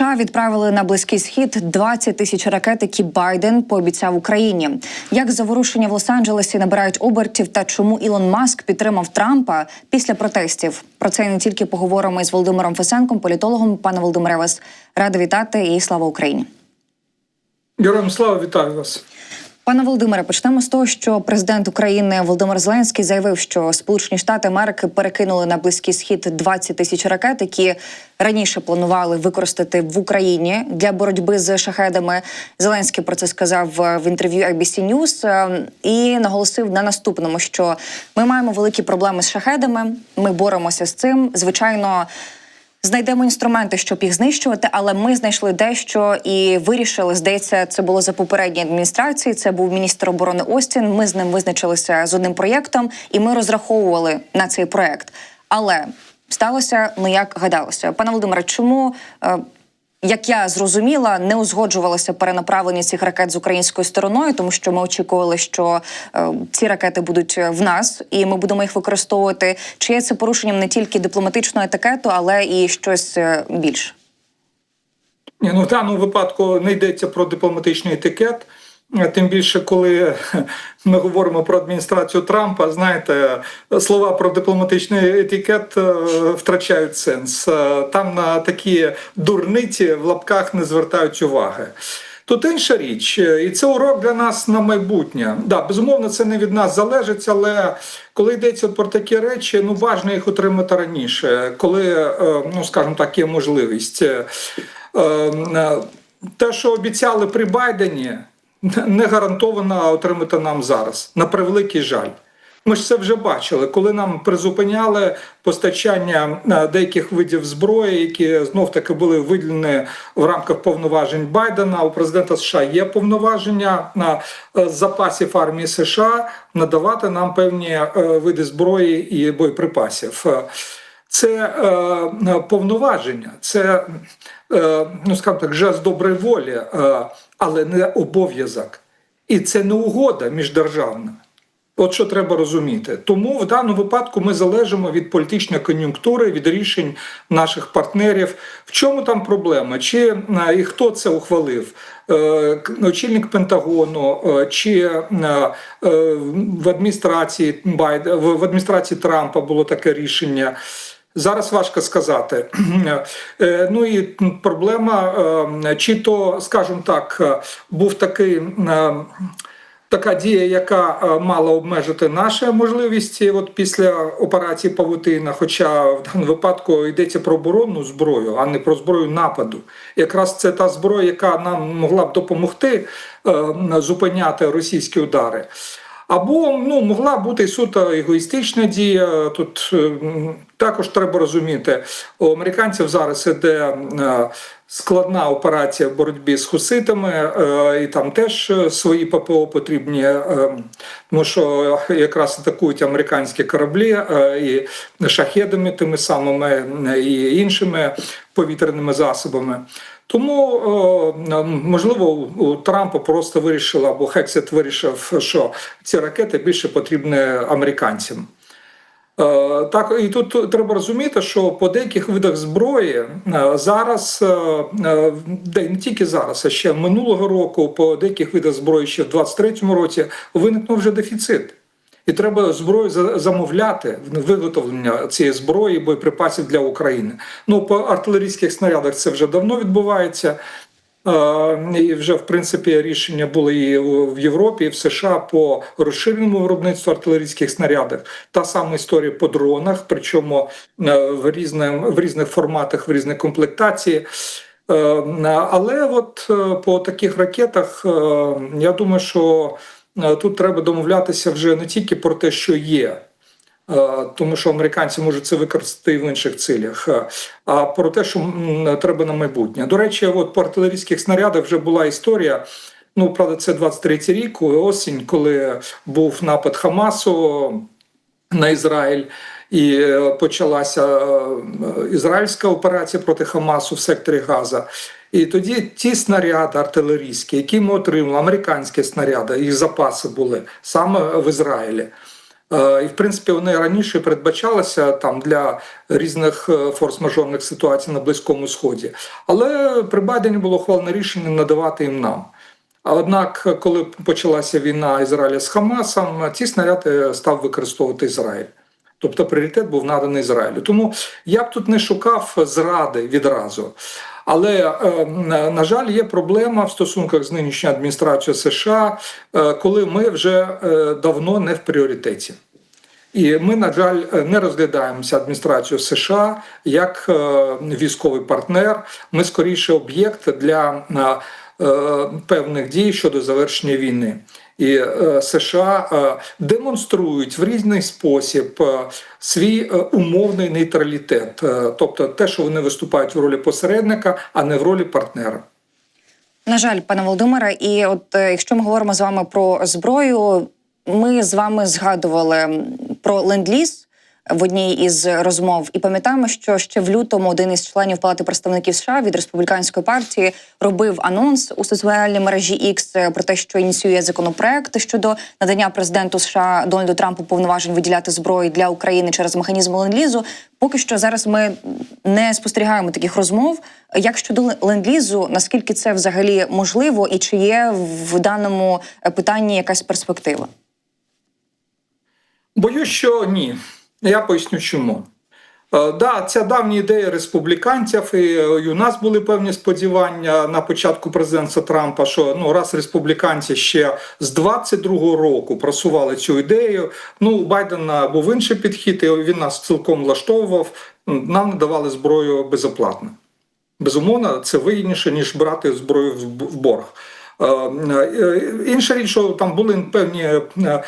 США відправили на близький схід 20 тисяч ракет, які Байден пообіцяв Україні. Як заворушення в Лос-Анджелесі набирають обертів та чому Ілон Маск підтримав Трампа після протестів? Про це не тільки поговоримо із Володимиром Фесенком, політологом. Пане Володимире, вас рада вітати і слава Україні. Героям слава вітаю вас. Пане Володимире, почнемо з того, що президент України Володимир Зеленський заявив, що Сполучені Штати Америки перекинули на близький схід 20 тисяч ракет, які раніше планували використати в Україні для боротьби з шахедами. Зеленський про це сказав в інтерв'ю ABC News е, і наголосив на наступному, що ми маємо великі проблеми з шахедами. Ми боремося з цим. Звичайно. Знайдемо інструменти, щоб їх знищувати, але ми знайшли дещо і вирішили. Здається, це було за попередньої адміністрації. Це був міністр оборони Остін. Ми з ним визначилися з одним проєктом, і ми розраховували на цей проєкт. Але сталося ну як гадалося. Пане Володимире, чому? Е, Як я зрозуміла, не узгоджувалося перенаправлення цих ракет з українською стороною, тому що ми очікували, що е, ці ракети будуть в нас, і ми будемо їх використовувати. Чи є це порушенням не тільки дипломатичного етикету, але і щось е, більше? Ні, ну в даному випадку не йдеться про дипломатичний етикет. Тим більше, коли ми говоримо про адміністрацію Трампа, знаєте, слова про дипломатичний етикет е, втрачають сенс. Е, Там на такі дурниці в лапках не звертають уваги. Тут інша річ, е, і це урок для нас на майбутнє. Да, безумовно, це не від нас залежить, але коли йдеться про такі речі, ну важно їх отримати раніше, коли, ну скажімо так, є можливість. Те, що обіцяли при Байдені, не гарантовано отримати нам зараз. На превеликий жаль. Ми ж це вже бачили, коли нам призупиняли постачання е, деяких видів зброї, які знов таки були виділені в рамках повноважень Байдена. У президента США є повноваження на е, запасів армії США надавати нам певні е, види зброї і боєприпасів. Це е, повноваження, це е, ну скажімо так, жест доброї волі, е, але не обов'язок. І це не угода міждержавна. От що треба розуміти. Тому в даному випадку ми залежимо від політичної кон'юнктури, від рішень наших партнерів. В чому там проблема? Чи е, і хто це ухвалив? Е, Очільник Пентагону е, чи в адміністрації в адміністрації Трампа було таке рішення. Зараз важко сказати. Е, Ну і проблема, е, чи то, скажімо так, е, був такий. Така дія, яка мала обмежити наші можливості от після операції Павутина, хоча в даному випадку йдеться про оборонну зброю, а не про зброю нападу. Якраз це та зброя, яка нам могла б допомогти зупиняти російські удари. Або ну могла бути суто егоїстична дія. Тут також треба розуміти, у американців зараз іде е, складна операція в боротьбі з хуситами, е, і там теж е, свої ППО потрібні, тому що якраз атакують американські кораблі і шахедами, тими самими і іншими повітряними засобами. Тому можливо у Трампа просто вирішили, або Хексет вирішив, що ці ракети більше потрібні американцям. Е, Так, і тут треба розуміти, що по деяких видах зброї е, зараз, е, де не тільки зараз, а ще минулого року, по деяких видах зброї ще в 23-му році виникнув вже дефіцит. І треба зброю за- замовляти виготовлення цієї зброї, боєприпасів для України. Ну по артилерійських снарядах це вже давно відбувається. І вже в принципі рішення були і в Європі, і в США по розширеному виробництву артилерійських снарядів. Та сама історія по дронах, причому е, в різних, в різних форматах, в різних комплектації. Е, Але от е, по таких ракетах я думаю, що тут треба домовлятися вже не тільки про те, що є. Е, тому що американці можуть це використати і в інших цілях, е, а про те, що треба на майбутнє. До речі, от по артилерійських снарядах вже була історія. Ну, правда, це 23-й рік, осінь, коли був напад Хамасу на Ізраїль. І е, почалася ізраїльська операція проти Хамасу в секторі Газа. І тоді ті снаряди артилерійські, які ми отримали, американські снаряди, їх запаси були саме в Ізраїлі. Е, І в принципі вони раніше передбачалися там для різних е, форс-мажорних ситуацій на Близькому Сході. Але при Байдені було ухвалено рішення надавати їм нам. Однак, коли почалася війна Ізраїля з Хамасом, ці снаряди став використовувати Ізраїль. Тобто пріоритет був наданий Ізраїлю. Тому я б тут не шукав зради відразу. Але, е, на жаль, є проблема в стосунках з нинішньою адміністрацією США, е, коли ми вже е, давно не в пріоритеті. І ми, на жаль, не розглядаємося адміністрацією США як військовий партнер. Ми скоріше об'єкт для певних дій щодо завершення війни. І е, США е, демонструють в різний спосіб е, свій умовний нейтралітет, тобто те, що вони виступають в ролі посередника, а не в ролі партнера. На жаль, пане Володимире, і от якщо ми говоримо з вами про зброю, ми з вами згадували про ленд-ліз в одній із розмов, і пам'ятаємо, що ще в лютому один із членів Палати представників США від республіканської партії робив анонс у соціальній мережі X про те, що ініціює законопроект щодо надання президенту США Дональду Трампу повноважень виділяти зброю для України через механізм ленд-лізу. Поки що зараз ми не спостерігаємо таких розмов. Як щодо ленд-лізу, наскільки це взагалі можливо, і чи є в даному питанні якась перспектива? Боюсь, що ні. Я поясню чому. Е, Да, ця давня ідея республіканців, і е, у нас були певні сподівання на початку президентства Трампа, що ну раз республіканці ще з 22-го року просували цю ідею. Ну у Байдена був інший підхід, і він нас цілком влаштовував. Нам надавали зброю безоплатно. Безумовно, це вигідніше, ніж брати зброю в борг. Е, е, Інша річ, що там були певні е,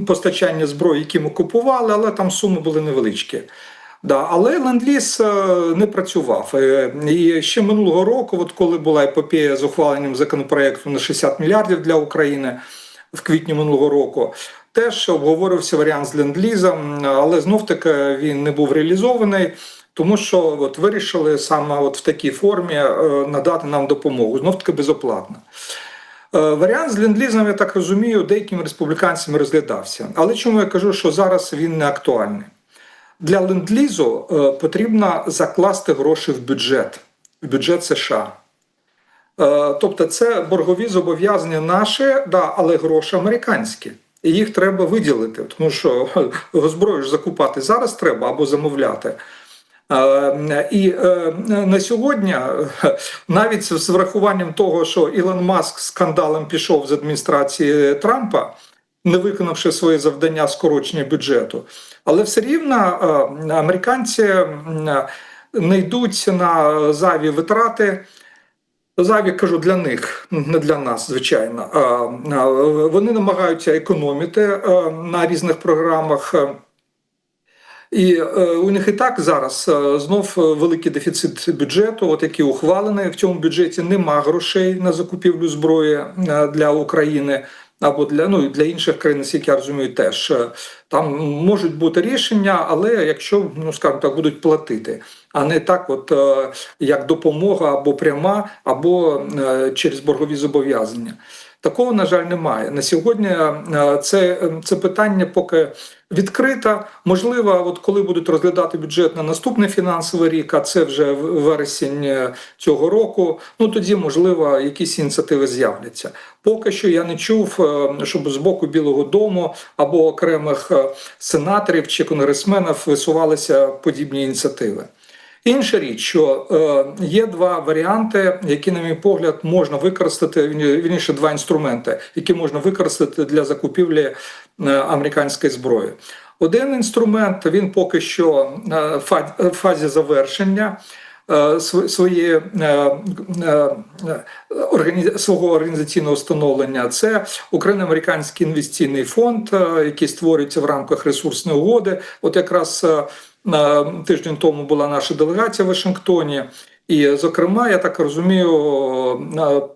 постачання зброї, які ми купували, але там суми були невеличкі. Да, але ленд-ліз е, не працював. Е, І ще минулого року, от коли була епопея з ухваленням законопроекту на 60 мільярдів для України в квітні минулого року, теж обговорився варіант з ленд-лізом, але знов таки він не був реалізований. Тому що от вирішили саме от в такій формі е, надати нам допомогу, знов таки безоплатно. Е, Варіант з ленд-лізом, я так розумію, деякими республіканцями розглядався. Але чому я кажу, що зараз він не актуальний? Для ленд-лізу е, потрібно закласти гроші в бюджет, в бюджет США. Е, Тобто це боргові зобов'язання наші, да, але гроші американські. І їх треба виділити, тому що зброю ж закупати зараз треба або замовляти. Е, І е, на сьогодні, навіть з врахуванням того, що Ілон Маск скандалом пішов з адміністрації Трампа, не виконавши своє завдання скорочення бюджету, але все рівно е, американці не йдуть на зайві витрати. Зайві кажу для них, не для нас, звичайно. Вони намагаються економити на різних програмах. І е, у них і так зараз е, знов великий дефіцит бюджету, от який ухвалений. В цьому бюджеті нема грошей на закупівлю зброї е, для України або для ну для інших країн, наскільки я розумію, теж там можуть бути рішення, але якщо ну скажімо так будуть платити, а не так, от як допомога або пряма, або через боргові зобов'язання. Такого, на жаль, немає. На сьогодні е, це, це питання поки відкрите. Можливо, от коли будуть розглядати бюджет на наступний фінансовий рік, а це вже вересень е, цього року. Ну тоді, можливо, якісь ініціативи з'являться. Поки що я не чув, е, щоб з боку Білого Дому або окремих е, сенаторів чи конгресменів висувалися подібні ініціативи. Інша річ, що е, є два варіанти, які, на мій погляд, можна використати вірні- вірніше, два інструменти, які можна використати для закупівлі е, американської зброї. Один інструмент він поки що е, фа- в фазі завершення. е, св- Своєї е, е, е, свого організаційного встановлення це Україно-американський інвестиційний фонд, е, який створюється в рамках ресурсної угоди. От якраз е, тиждень тому була наша делегація в Вашингтоні. І, зокрема, я так розумію,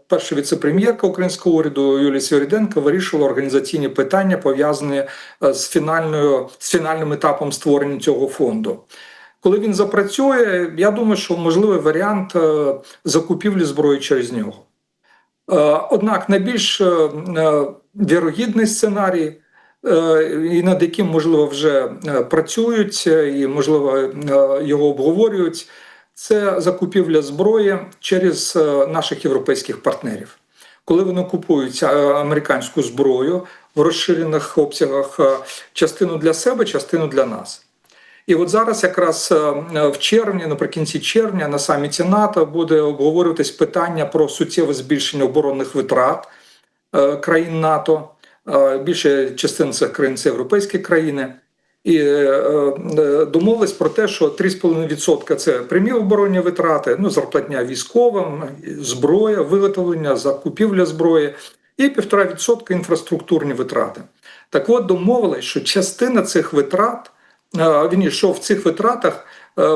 перша віце-прем'єрка українського уряду Юлія Сєвєріденко вирішила організаційні питання, пов'язані е, з фінальною з фінальним етапом створення цього фонду. Коли він запрацює, я думаю, що можливий варіант е, закупівлі зброї через нього. Е, Однак найбільш вірогідний сценарій і над яким, можливо, вже е, працюють, е, і, можливо, е, його обговорюють, це закупівля зброї через е, наших європейських партнерів. Коли вони купують е, американську зброю в розширених обсягах, е, частину для себе, частину для нас. І от зараз, якраз е, в червні, наприкінці червня, на саміті НАТО буде обговорюватись питання про суттєве збільшення оборонних витрат е, країн НАТО. Більше частина цих країн це європейські країни. І е, е, домовились про те, що 3,5% це прямі оборонні витрати, ну зарплатня військовим, зброя, виготовлення, закупівля зброї, і 1,5% інфраструктурні витрати. Так от домовились, що частина цих витрат, е, вірніше, що в цих витратах,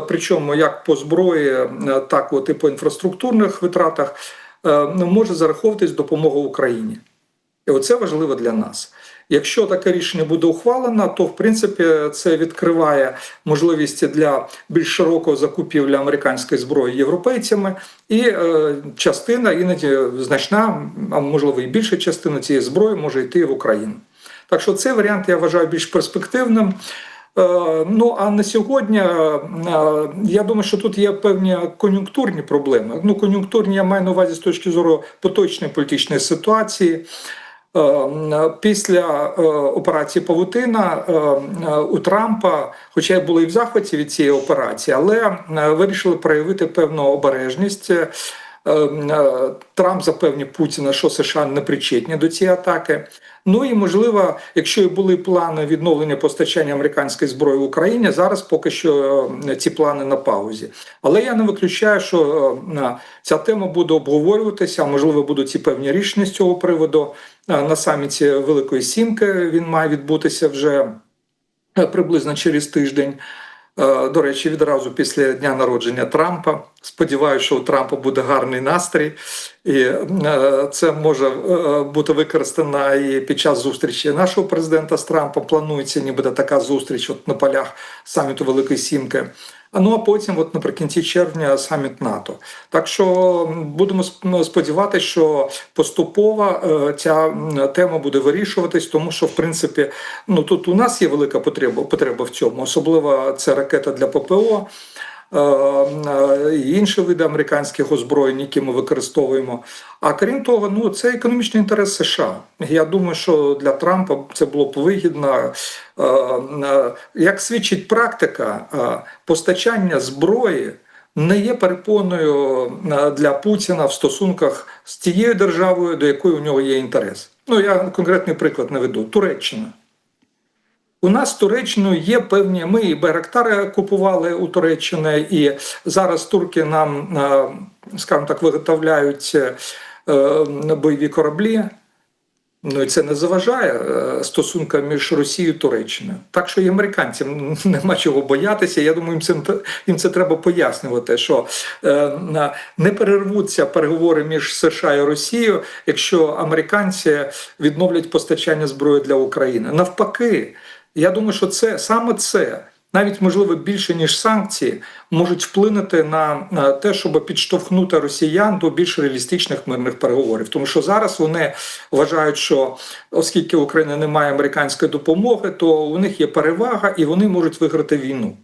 причому як по зброї, так от і по інфраструктурних витратах, е, може зараховуватись допомога Україні. І оце важливо для нас. Якщо таке рішення буде ухвалено, то в принципі це відкриває можливість для більш широкого закупівлі американської зброї європейцями, і е, частина, іноді значна, а можливо і більша частина цієї зброї може йти в Україну. Так що цей варіант я вважаю більш перспективним. Е, Ну а на сьогодні е, я думаю, що тут є певні кон'юнктурні проблеми. Ну, кон'юнктурні я маю на увазі з точки зору поточної політичної ситуації. Е, Після е, операції Павутина е, е, у Трампа, хоча були і в захваті від цієї операції, але вирішили проявити певну обережність. Е, е, Трамп запевнив Путіна, що США не причетні до цієї атаки. Ну і можливо, якщо і були плани відновлення постачання американської зброї в Україні, зараз поки що е, ці плани на паузі. Але я не виключаю, що ця тема буде обговорюватися, можливо, будуть і певні рішення з цього приводу на саміті Великої Сімки. Він має відбутися вже приблизно через тиждень. Е, До речі, відразу після дня народження Трампа. Сподіваюся, що у Трампа буде гарний настрій, і е, це може е, бути використано і під час зустрічі нашого президента з Трампом. Планується, ніби така зустріч от на полях саміту Великої Сімки. Ну а потім, от наприкінці червня, саміт НАТО. Так що будемо сп- сподіватися, що поступово е, ця тема буде вирішуватись, тому що в принципі, ну тут у нас є велика потреба потреба в цьому, особливо це ракета для ППО. Е, е, інші види американських озброєнь, які ми використовуємо. А крім того, ну це економічний інтерес США. Я думаю, що для Трампа це було б вигідно. Е, Як свідчить практика, постачання зброї не є перепоною для Путіна в стосунках з тією державою, до якої у нього є інтерес. Ну я конкретний приклад наведу: Туреччина. У нас з Туреччиною є певні. Ми і Байрактари купували у Туреччини, і зараз турки нам, е, скажімо так, виготовляють е, бойові кораблі. Ну і це не заважає е, стосункам між Росією і Туреччиною. Так що і американцям нема чого боятися. Я думаю, їм це їм це треба пояснювати, що е, не перервуться переговори між США і Росією, якщо американці відновлять постачання зброї для України. Навпаки, я думаю, що це саме це. Навіть можливо більше ніж санкції можуть вплинути на, те, щоб підштовхнути росіян до більш реалістичних мирних переговорів. Тому що зараз вони вважають, що оскільки в Україні немає американської допомоги, то у них є перевага і вони можуть виграти війну.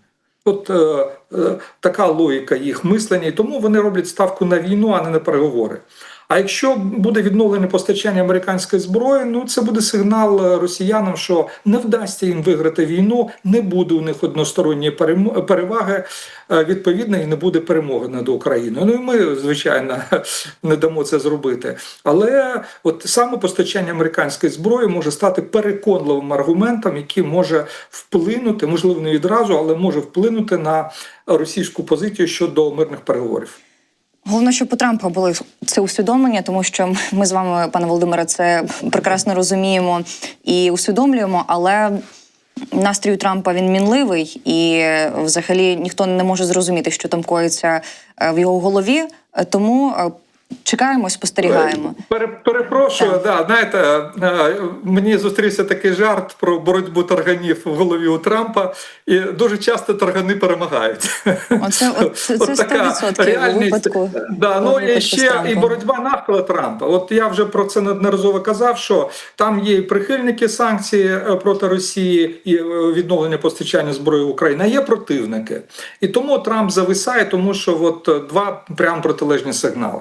От е, е, така логіка їх мислення, і тому вони роблять ставку на війну, а не на переговори. А якщо буде відновлене постачання американської зброї, ну це буде сигнал е, росіянам, що не вдасться їм виграти війну, не буде у них односторонньої переваги, е, відповідно, і не буде перемоги над Україною. Ну і ми, звичайно, не дамо це зробити. Але от саме постачання американської зброї може стати переконливим аргументом, який може вплинути, можливо, не відразу, але може вплинути на російську позицію щодо мирних переговорів. Головне, щоб у Трампа були це усвідомлення, тому що ми з вами, пане Володимире, це прекрасно розуміємо і усвідомлюємо, але. Настрій у Трампа він мінливий, і взагалі ніхто не може зрозуміти, що там коїться е, в його голові. Е, Тому е, Чекаємо, спостерігаємо. Пере, перепрошую, Так. да, знаєте, е, мені зустрівся такий жарт про боротьбу тарганів в голові у Трампа, і дуже часто таргани перемагають. Оце от, це, це 100% реальність. випадку. Да, ну і ще і боротьба навколо Трампа. От я вже про це неодноразово казав, що там є і прихильники санкцій е, проти Росії і е, відновлення постачання зброї в Україну, а є противники. І тому Трамп зависає, тому що от е, два прям протилежні сигнали.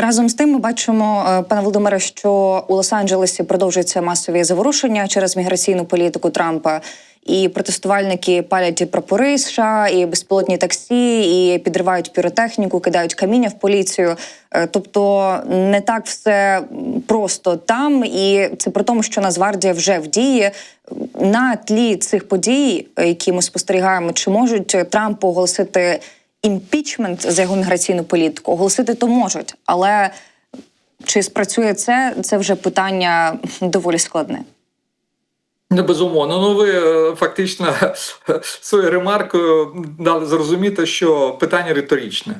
Разом з тим, ми бачимо, е, пане Володимире, що у Лос-Анджелесі продовжуються масові заворушення через міграційну політику Трампа. І протестувальники палять прапори США, і безпілотні таксі, і підривають піротехніку, кидають каміння в поліцію. Е, Тобто не так все просто там, і це при тому, що Нацгвардія вже в дії. На тлі цих подій, е, які ми спостерігаємо, чи можуть Трампу оголосити імпічмент за його міграційну політику? Оголосити то можуть, але чи спрацює це, це вже питання доволі складне. Не безумовно. Ну ви е, фактично своєю ремаркою дали зрозуміти, що питання риторичне.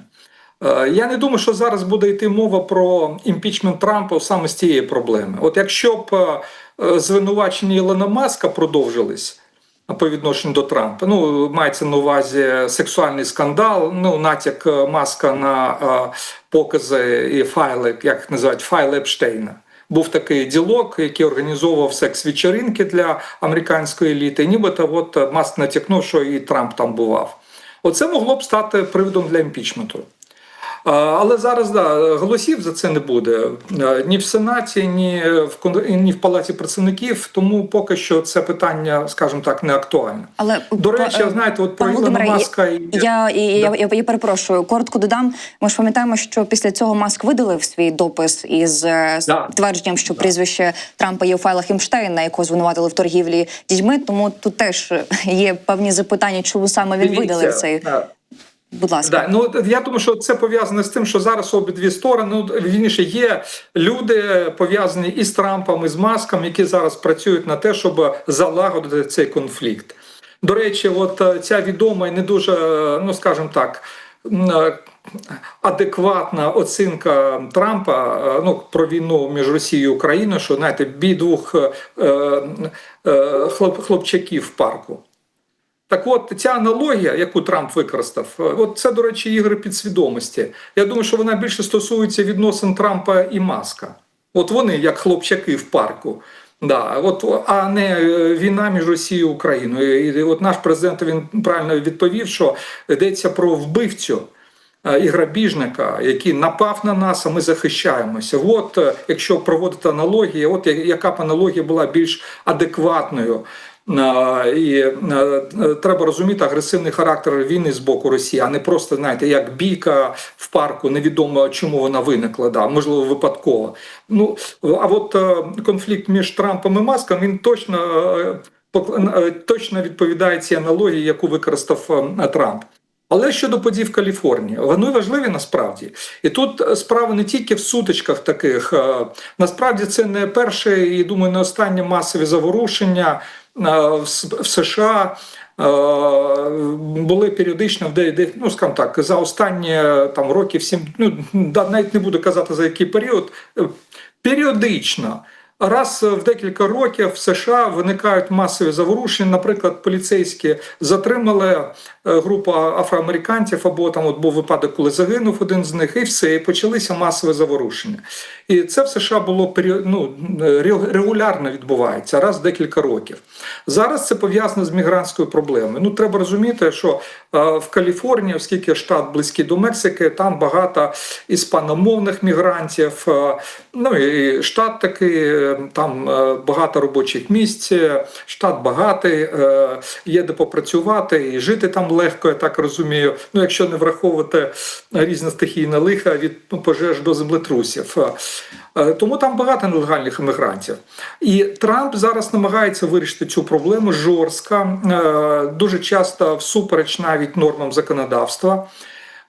Е, Я не думаю, що зараз буде йти мова про імпічмент Трампа саме з цієї проблеми. От якщо б е, звинувачення Ілона Маска продовжились по відношенню до Трампа, ну мається на увазі сексуальний скандал, ну натяк е, Маска на е, покази і файли, як їх називають, файли Епштейна. Був такий ділок, який організовував секс-вечеринки для американської еліти. Нібито от Маск натякнув, що і Трамп там бував. Оце могло б стати приводом для імпічменту. Але зараз да, голосів за це не буде ні в Сенаті, ні в ні в Палаті представників, тому поки що це питання, скажімо так, не актуальне. Але До речі, е, знаєте, от про Ілона Маска і Я, я, я, я, я перепрошую, коротко додам. Ми ж пам'ятаємо, що після цього Маск видалив свій допис із е, Да. твердженням, що прізвище Трампа є у файлах Імштейна, якого звинуватили в торгівлі дітьми. Тому тут теж є певні запитання, чому саме він Дивіться, видалив цей. е, Будь ласка. Да, ну я думаю, що це пов'язане з тим, що зараз обидві сторони ну, вірніше, є люди пов'язані і з Трампом, і з Маском, які зараз працюють на те, щоб залагодити цей конфлікт. До речі, от е, ця відома і не дуже, е, ну скажімо так. е, Адекватна оцінка Трампа ну про війну між Росією і Україною, що знаєте, бій двох е, е, хлоп, хлопчаків в парку. Так от ця аналогія, яку Трамп використав, е, от це, до речі, ігри підсвідомості. Я думаю, що вона більше стосується відносин Трампа і Маска. От вони як хлопчаки в парку. Да, от, а не е, війна між Росією і Україною. І от наш президент він правильно відповів, що йдеться про вбивцю е, і грабіжника, який напав на нас, а ми захищаємося. От якщо проводити аналогії, от яка б аналогія була більш адекватною. І е, треба розуміти агресивний характер війни з боку Росії, а не просто знаєте, як бійка в парку, невідомо чому вона виникла, да, можливо, випадково. Ну а от е, конфлікт між Трампом і Маском він точно, е, точно відповідає цій аналогії, яку використав Трамп. Але щодо подій в Каліфорнії, вони важливі насправді. І тут е, справа не тільки в сутичках таких. е, Насправді це не перше і думаю, не останнє масові заворушення е, в США. Були періодично, де, де ну скажімо так, за останні там років сім, ну навіть не буду казати за який період, періодично. Раз в декілька років в США виникають масові заворушення. Наприклад, поліцейські затримали е, групу афроамериканців, або там от був випадок, коли загинув один з них, і все, і почалися масові заворушення. І це в США було ну, регулярно відбувається раз в декілька років. Зараз це пов'язано з мігрантською проблемою. Ну треба розуміти, що е, в Каліфорнії, оскільки штат близький до Мексики, там багато іспаномовних мігрантів. е, Ну і штат такий, е, там е, багато робочих місць, е, штат багатий, е, є де попрацювати і жити там легко, я так розумію. Ну, якщо не враховувати різне стихійне лиха від ну, пожеж до землетрусів. Е, Тому там багато нелегальних іммігрантів. І Трамп зараз намагається вирішити цю проблему жорстко, е, дуже часто всупереч навіть нормам законодавства.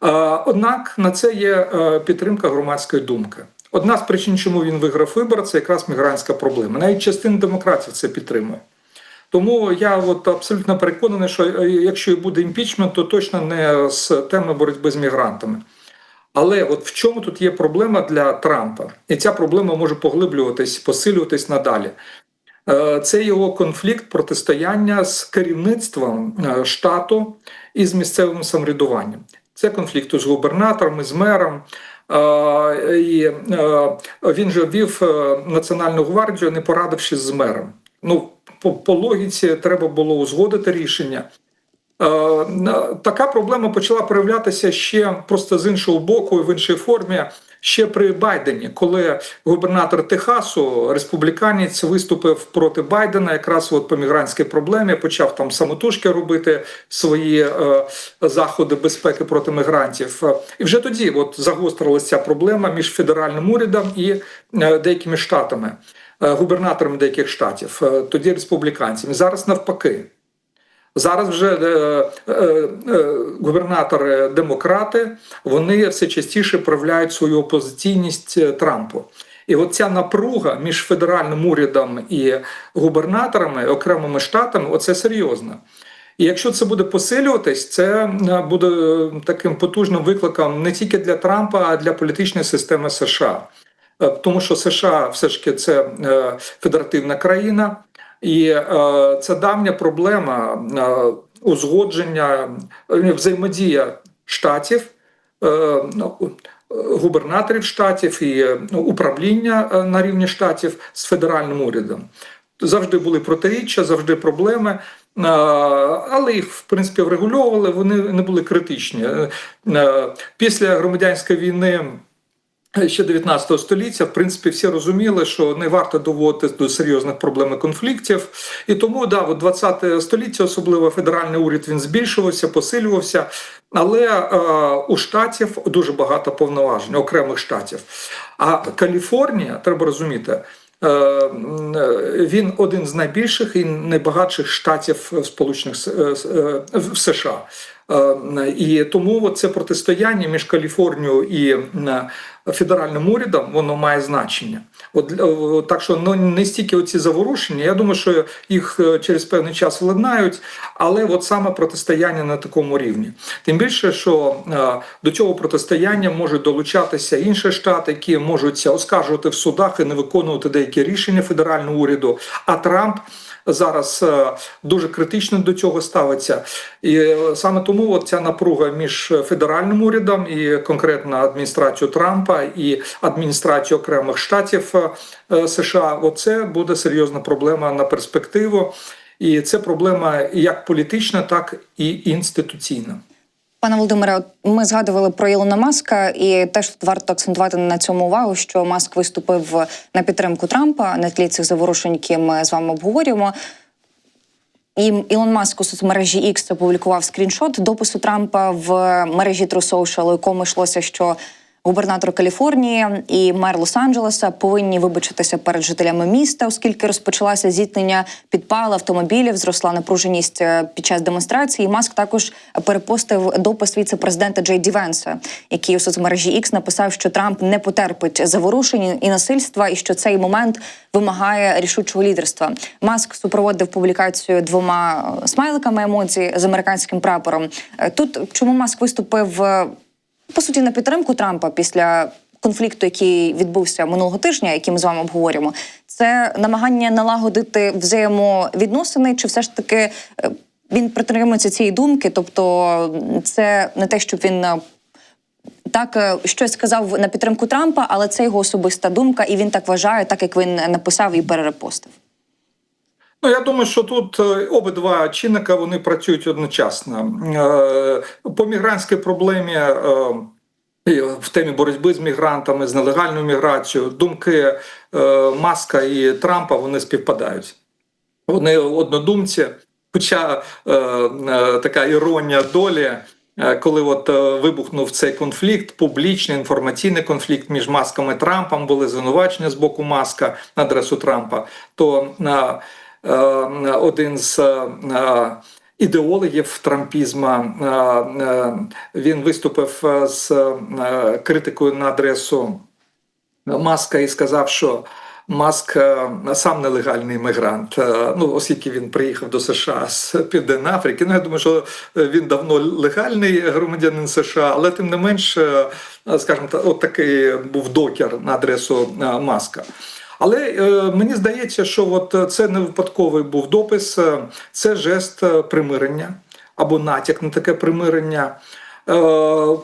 Е, Однак на це є підтримка громадської думки. Одна з причин, чому він виграв вибори, це якраз мігрантська проблема. Навіть частина демократів це підтримує. Тому я от абсолютно переконаний, що якщо і буде імпічмент, то точно не з теми боротьби з мігрантами. Але от в чому тут є проблема для Трампа? І ця проблема може поглиблюватись, посилюватись надалі. Е, Це його конфлікт протистояння з керівництвом е, штату і з місцевим самоврядуванням. Це конфлікт з губернатором, з мером. Е, І він же ввів Національну гвардію, не порадившись з мером. Ну, по логіці треба було узгодити рішення. Е, Така проблема почала проявлятися ще просто з іншого боку, і в іншій формі. Ще при Байдені, коли губернатор Техасу, республіканець, виступив проти Байдена, якраз от по мігрантській проблемі, почав там самотужки робити свої е, заходи безпеки проти мігрантів. Е, І вже тоді от загострилася проблема між федеральним урядом і е, деякими штатами, губернаторами деяких штатів, тоді республіканцями. Зараз навпаки. Зараз вже е, е, е, губернатори демократи вони все частіше проявляють свою опозиційність Трампу. І от ця напруга між федеральним урядом і губернаторами, окремими штатами, оце серйозно. І якщо це буде посилюватись, це буде таким потужним викликом не тільки для Трампа, а для політичної системи США. Тому що США все ж таки це федеративна країна, і е, це давня проблема е, узгодження е, взаємодія штатів, ну, губернаторів штатів і ну, управління на рівні штатів з федеральним урядом. Завжди були протиріччя, завжди проблеми. Але їх в принципі врегульовували, вони не були критичні. Після громадянської війни ще 19 століття, в принципі, всі розуміли, що не варто доводити до серйозних проблем і конфліктів. І тому, да, от 20 століття, особливо федеральний уряд, він збільшувався, посилювався. Але е, у штатів дуже багато повноважень, окремих штатів. А Каліфорнія, треба розуміти, е, е, він один з найбільших і найбагатших штатів в Сполучених е, в США. Е, І тому це протистояння між Каліфорнією і е, федеральним урядом воно має значення. От так що ну не стільки оці заворушення. Я думаю, що їх е, через певний час владнають, але от саме протистояння на такому рівні. Тим більше, що до цього протистояння можуть долучатися інші штати, які можуть оскаржувати в судах і не виконувати деякі рішення федерального уряду. А Трамп зараз е, дуже критично до цього ставиться. І е, саме тому от ця напруга між федеральним урядом і конкретно адміністрацією Трампа і адміністрацією окремих штатів е, США, оце буде серйозна проблема на перспективу. І це проблема як політична, так і інституційна. Пане Володимире, ми згадували про Ілона Маска, і теж тут варто акцентувати на цьому увагу, що Маск виступив на підтримку Трампа на тлі цих заворушень, які ми з вами обговорюємо. І Ілон Маск у соцмережі X опублікував скріншот допису Трампа в мережі True Social, у якому йшлося, що губернатор Каліфорнії і мер Лос-Анджелеса повинні вибачитися перед жителями міста, оскільки розпочалося зіткнення підпали автомобілів, зросла напруженість е, під час демонстрації. Маск також перепостив допис віце-президента Джей Ді Венса, який у соцмережі X написав, що Трамп не потерпить заворушень і насильства, і що цей момент вимагає рішучого лідерства. Маск супроводив публікацію двома е, смайликами емоцій з американським прапором. Е, Тут чому Маск виступив по суті на підтримку Трампа після конфлікту, який відбувся минулого тижня, який ми з вами обговорюємо, це намагання налагодити взаємовідносини, чи все ж таки е, він притримується цієї думки? Тобто, це не те, щоб він. е, Так, е, щось сказав на підтримку Трампа, але це його особиста думка, і він так вважає, так як він написав і перерепостив. Ну, я думаю, що тут е, обидва чинника вони працюють одночасно. Е, По мігрантській проблемі е, в темі боротьби з мігрантами, з нелегальною міграцією, думки Маска і Трампа вони співпадають. Вони однодумці, хоча така іронія долі. Коли от вибухнув цей конфлікт, публічний інформаційний конфлікт між Маском і Трампом, були звинувачення з боку Маска на адресу Трампа, то один з е, ідеологів трампізма е, е, він виступив е, з е, критикою на адресу Маска і сказав, що Маск е, сам нелегальний мігрант. Е, Ну, оскільки він приїхав до США з Південної Африки. Ну, я думаю, що він давно легальний громадянин США, але тим не менш, е, скажімо от такий був докер на адресу е, Маска. Але е, мені здається, що от це не випадковий був допис, е, це жест е, примирення або натяк на таке примирення. Е,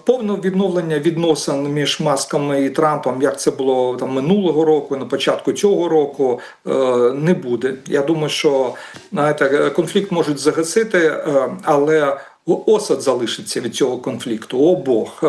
Повне відновлення відносин між масками і Трампом, як це було там минулого року, на початку цього року, е, не буде. Я думаю, що знаєте, конфлікт можуть загасити, е, але осад залишиться від цього конфлікту. у Обох.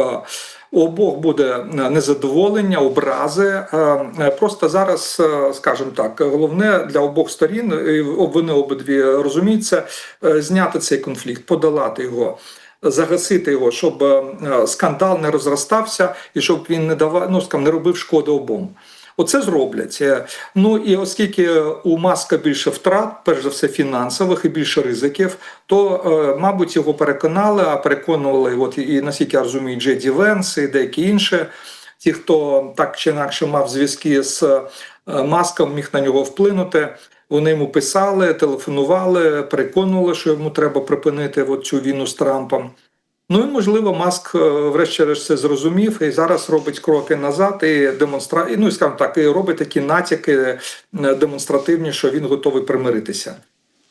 Е, У обох буде незадоволення, образи. Е, е, Просто зараз, е, скажімо так, головне для обох сторін, вони обидві розуміються, е, зняти цей конфлікт, подолати його загасити його, щоб е, скандал не розростався і щоб він не давав, ну не робив шкоди обом. Оце зроблять. Е, Ну і оскільки у маска більше втрат, перш за все фінансових і більше ризиків, то, е, мабуть, його переконали, а переконували, от і наскільки я розумію, Джеді Венс і деякі інші. Ті, хто так чи інакше мав зв'язки з е, маском, міг на нього вплинути. Вони йому писали, телефонували, переконували, що йому треба припинити от цю війну з Трампом. Ну і можливо, Маск, е, врешті-решт, це зрозумів і зараз робить кроки назад і демонстра... ну, і, скажімо так, і робить такі натяки е, демонстративні, що він готовий примиритися.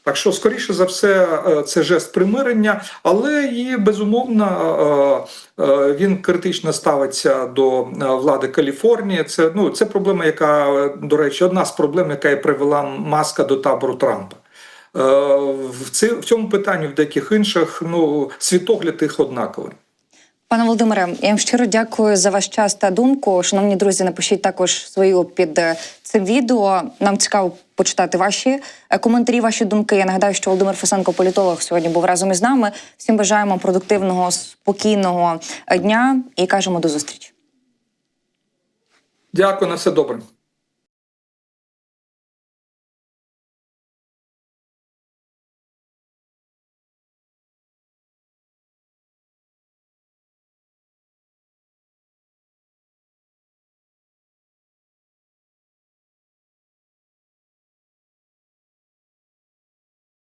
Так що, скоріше за все, е, це жест примирення, але і безумовно він критично ставиться до влади Каліфорнії. Це ну це проблема, яка до речі, одна з проблем, яка і привела маска до табору Трампа. Е, В цьому питанні, в деяких інших, ну світогляд їх однаковий. Пане Володимире, я вам щиро дякую за ваш час та думку. Шановні друзі, напишіть також свою під цим відео. Нам цікаво почитати ваші е, коментарі, ваші думки. Я нагадаю, що Володимир Фесенко, політолог, сьогодні був разом із нами. Всім бажаємо продуктивного, спокійного е, дня і кажемо до зустрічі. Дякую на все добре.